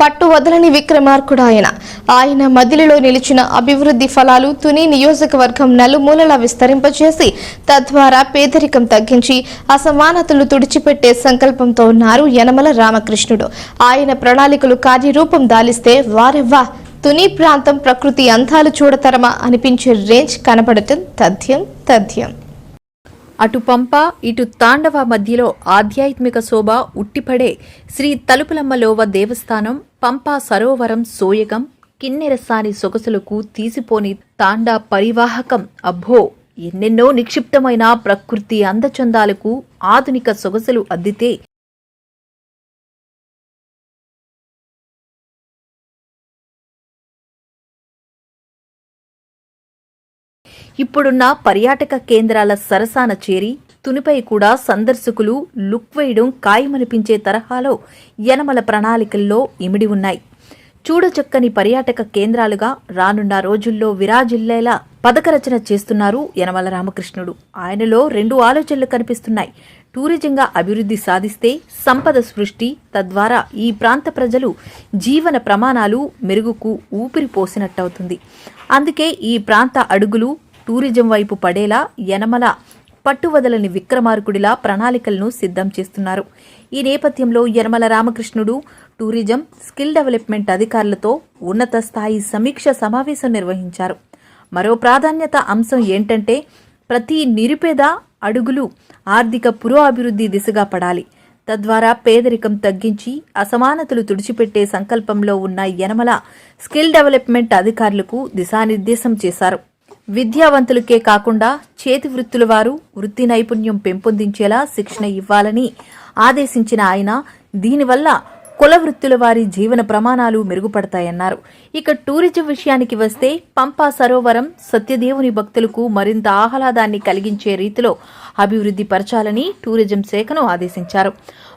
పట్టు వదలని విక్రమార్కుడు ఆయన ఆయన మదిలిలో నిలిచిన అభివృద్ధి ఫలాలు తుని నియోజకవర్గం నలుమూలలా విస్తరింపచేసి తద్వారా పేదరికం తగ్గించి అసమానతలు తుడిచిపెట్టే సంకల్పంతో ఉన్నారు యనమల రామకృష్ణుడు. ఆయన ప్రణాళికలు కార్యరూపం దాలిస్తే వారెవ్వా తుని ప్రాంతం ప్రకృతి అందాలు చూడతరమా అనిపించే రేంజ్ కనపడటం తథ్యం తథ్యం. అటు పంప ఇటు తాండవ మధ్యలో ఆధ్యాత్మిక శోభ ఉట్టిపడే శ్రీ తలుపులమ్మలోవ దేవస్థానం పంపా సరోవరం సోయగం కిన్నెరసాని సొగసులకు తీసిపోని తాండా పరివాహకం. అబ్బో! ఎన్నెన్నో నిక్షిప్తమైన ప్రకృతి అందచందాలకు ఆధునిక సొగసులు అద్దితే ఇప్పుడున్న పర్యాటక కేంద్రాల సరసాన చేరి తునిపై కూడా సందర్శకులు లుక్ వేయడం ఖాయమనిపించే తరహాలో యనమల ప్రణాళికల్లో ఇమిడి ఉన్నాయి. చూడచక్కని పర్యాటక కేంద్రాలుగా రానున్న రోజుల్లో విరాజిల్లేలా పథకరచన చేస్తున్నారు యనమల రామకృష్ణుడు. ఆయనలో రెండు ఆలోచనలు కనిపిస్తున్నాయి. టూరిజంగా అభివృద్ధి సాధిస్తే సంపద సృష్టి తద్వారా ఈ ప్రాంత ప్రజలు జీవన ప్రమాణాలు మెరుగుకు ఊపిరి పోసినట్టవుతుంది. అందుకే ఈ ప్రాంత అడుగులు టూరిజం వైపు పడేలా యనమల పట్టువదలని విక్రమార్కుడిలా ప్రణాళికలను సిద్ధం చేస్తున్నారు. ఈ నేపథ్యంలో Yanamala Ramakrishnudu tourism skill development అధికారులతో ఉన్నత స్థాయి సమీక్ష సమావేశం నిర్వహించారు. మరో ప్రాధాన్యత అంశం ఏంటంటే ప్రతి నిరుపేద అడుగులు ఆర్థిక పురోభివృద్ధి దిశగా పడాలి. తద్వారా పేదరికం తగ్గించి అసమానతలు తుడిచిపెట్టే సంకల్పంలో ఉన్న యనమల స్కిల్ డెవలప్మెంట్ అధికారులకు దిశానిర్దేశం చేశారు. విద్యావంతులకే కాకుండా చేతి వృత్తుల వారు వృత్తి నైపుణ్యం పెంపొందించేలా శిక్షణ ఇవ్వాలని ఆదేశించిన ఆయన దీనివల్ల కుల వృత్తుల వారి జీవన ప్రమాణాలు మెరుగుపడతాయన్నారు. ఇక టూరిజం విషయానికి వస్తే పంపా సరోవరం సత్యదేవుని భక్తులకు మరింత ఆహ్లాదాన్ని కలిగించే రీతిలో అభివృద్ధి పరచాలని టూరిజం శాఖను ఆదేశించారు.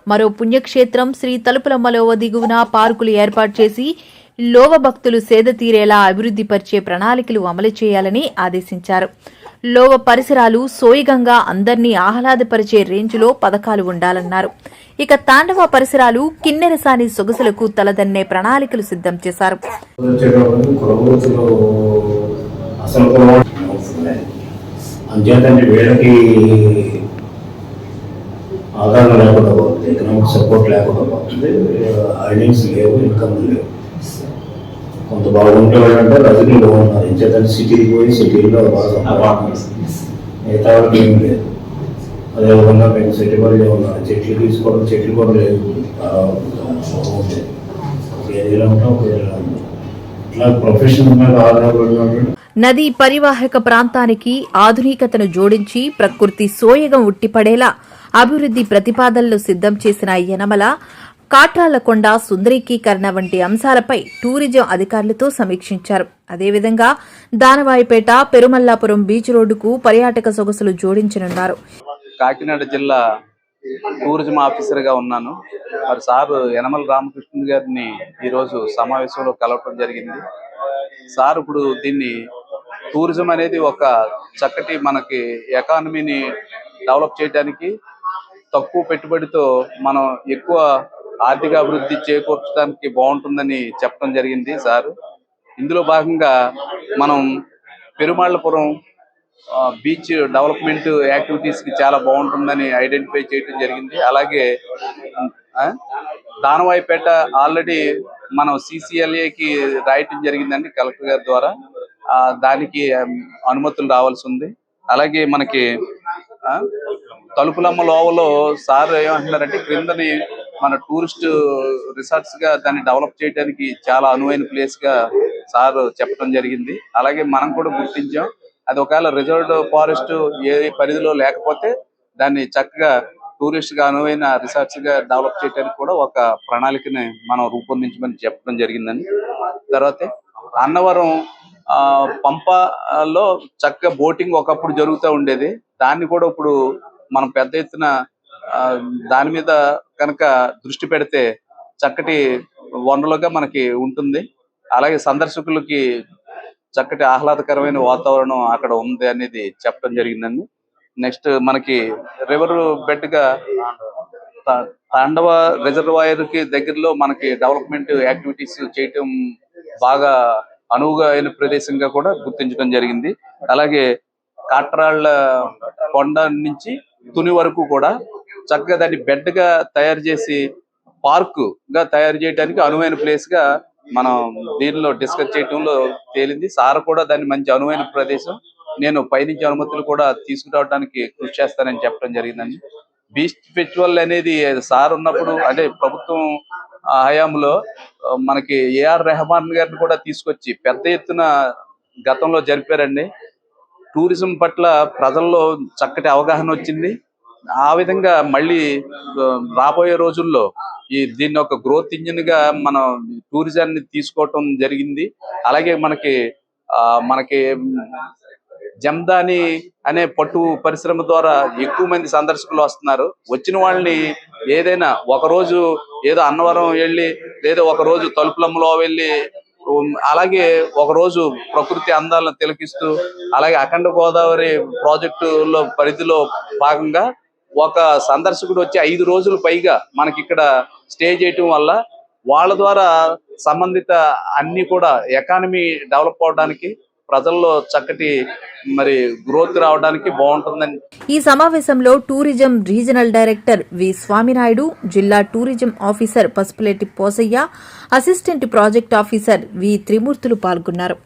మరో పుణ్యక్షేత్రం శ్రీ తలుపులమ్మలో దిగువన పార్కులు ఏర్పాటు చేసి లోవ భక్తులు సేద తీరేలా అభివృద్ధి పరిచే ప్రణాళికలు అమలు చేయాలని ఆదేశించారు. లోవ పరిసరాలు సోయిగంగా అందర్నీ ఆహ్లాదపరిచే రేంజ్లో పథకాలు ఉండాలన్నారు. ఇక తాండవ పరిసరాలు కిన్నెరసాని సొగసులకు తలదన్నే ప్రణాళికలు సిద్ధం చేశారు. ఆధారం లేకుండా పోతుంది ఎకనామిక్ సపోర్ట్ లేకుండా పోతుంది ఎర్నింగ్స్ లేవు ఇన్కమ్ లేవు. కొంత బాగుంటే వాళ్ళంటే రజనీలో ఉన్నారు ఎంచేతంటే సిటీకి పోయి సిటీలో బాగా మిగతా వాళ్ళకి ఏం లేదు. అదేవిధంగా మేము సెటిబడిలో ఉన్నారు చెట్లు తీసుకోవడం చెట్లు కూడా లేదు ఒక ఏరియాలో ఉంటాం ఒక ఏరియాలో ఉంటాం. ఇట్లా ప్రొఫెషన్ మీద ఆధారపడినటువంటి నదీ పరివాహక ప్రాంతానికి ఆధునికతను జోడించి ప్రకృతి సోయగం ఉట్టిపడేలా అభివృద్ధి ప్రతిపాదనలు సిద్ధం చేసిన యనమల కాట్రాలకొండ సుందరీకీకరణ వంటి అంశాలపై టూరిజం అధికారులతో సమీక్షించారు. అదేవిధంగా దానవాయిపేట పెరుమల్లాపురం బీచ్ రోడ్డుకు పర్యాటక సొగసులు జోడించనున్నారు. కాకినాడ జిల్లా టూరిజం ఆఫీసర్గా ఉన్నాను. మరి సార్ యనమల రామకృష్ణ గారిని ఈరోజు సమావేశంలో కలవటం జరిగింది. సార్ ఇప్పుడు దీన్ని టూరిజం అనేది ఒక చక్కటి మనకి ఎకానమీని డెవలప్ చేయడానికి తక్కువ పెట్టుబడితో మనం ఎక్కువ ఆర్థిక అభివృద్ధి చేకూర్చడానికి బాగుంటుందని చెప్పడం జరిగింది సార్. ఇందులో భాగంగా మనం పెరుమాళ్ళపురం ఆ, బీచ్ డెవలప్మెంట్ యాక్టివిటీస్కి చాలా బాగుంటుందని ఐడెంటిఫై చేయడం జరిగింది. అలాగే ఆ, దానవాయిపేట ఆల్రెడీ మనం సిసిఎల్ఏకి కి రాయటం జరిగిందండి కలెక్టర్ గారి ద్వారా. ఆ, దానికి అనుమతులు రావాల్సి ఉంది. అలాగే మనకి ఆ, తలుపులమ్మ లోవలో సార్ ఏమంటున్నారంటే క్రిందని మన టూరిస్ట్ రిసార్ట్స్గా దాన్ని డెవలప్ చేయడానికి చాలా అనువైన ప్లేస్గా సార్ చెప్పడం జరిగింది. అలాగే మనం కూడా గుర్తించాం. అది ఒకవేళ రిజర్వ్డ్ ఫారెస్ట్ ఏ పరిధిలో లేకపోతే దాన్ని చక్కగా టూరిస్ట్గా అనువైన రిసార్ట్స్గా డెవలప్ చేయడానికి కూడా ఒక ప్రణాళికని మనం రూపొందించమని చెప్పడం జరిగిందని. తర్వాత అన్నవరం ఆ పంపలో చక్కగా బోటింగ్ ఒకప్పుడు జరుగుతూ ఉండేది. దాన్ని కూడా ఇప్పుడు మనం పెద్ద ఎత్తున దాని మీద కనుక దృష్టి పెడితే చక్కటి వనరులుగా మనకి ఉంటుంది. అలాగే సందర్శకులకి చక్కటి ఆహ్లాదకరమైన వాతావరణం అక్కడ ఉంది అనేది చెప్పడం జరిగిందండి. నెక్స్ట్ మనకి రివర్ బెడ్గా తాండవ రిజర్వాయర్కి దగ్గరలో మనకి డెవలప్మెంట్ యాక్టివిటీస్ చేయటం బాగా అనువుగా అయిన ప్రదేశంగా కూడా గుర్తించడం జరిగింది. అలాగే కాట్రాళ్ళ కొండ నుంచి తుని వరకు కూడా చక్కగా దాన్ని బెడ్గా తయారు చేసి పార్క్గా తయారు చేయడానికి అనువైన ప్లేస్గా మనం దీనిలో డిస్కస్ చేయడంలో తేలింది. సార్ కూడా దాన్ని మంచి అనువైన ప్రదేశం. నేను పైనుంచి అనుమతులు కూడా తీసుకురావడానికి కృషి చేస్తానని చెప్పడం జరిగిందండి. బీచ్ ఫెస్టివల్ అనేది సార్ ఉన్నప్పుడు అంటే ప్రభుత్వం హయాంలో మనకి ఏఆర్ రెహమాన్ గారిని కూడా తీసుకొచ్చి పెద్ద ఎత్తున గతంలో జరిపారండి. టూరిజం పట్ల ప్రజల్లో చక్కటి అవగాహన వచ్చింది. ఆ విధంగా మళ్ళీ రాబోయే రోజుల్లో ఈ దీన్ని ఒక గ్రోత్ ఇంజిన్గా మనం టూరిజాన్ని తీసుకోవటం జరిగింది. అలాగే మనకి ఆ మనకి జమ్దాని అనే పట్టు పరిశ్రమ ద్వారా ఎక్కువ మంది సందర్శకులు వస్తున్నారు. వచ్చిన వాళ్ళని ఏదైనా ఒక రోజు ఏదో అన్నవరం వెళ్ళి లేదా ఒక రోజు తలుపులమ్మలో వెళ్ళి అలాగే ఒక రోజు ప్రకృతి అందాలను తిలకిస్తూ అలాగే అఖండ గోదావరి ప్రాజెక్టులో పరిధిలో భాగంగా ఒక సందర్శకుడు వచ్చి ఐదు రోజులు పైగా మనకి ఇక్కడ స్టే చేయటం వల్ల వాళ్ళ ద్వారా సంబంధిత అన్ని కూడా ఎకానమీ డెవలప్ అవడానికి ప్రజల్లో చక్కటి మరి గ్రోత్ రావడానికి బాగుంటుందని. ఈ సమావేశంలో tourism regional director V Swaminaidu జిల్లా tourism officer Pasupuleti Posayya assistant project officer V Trimurthulu పాల్గొన్నారు.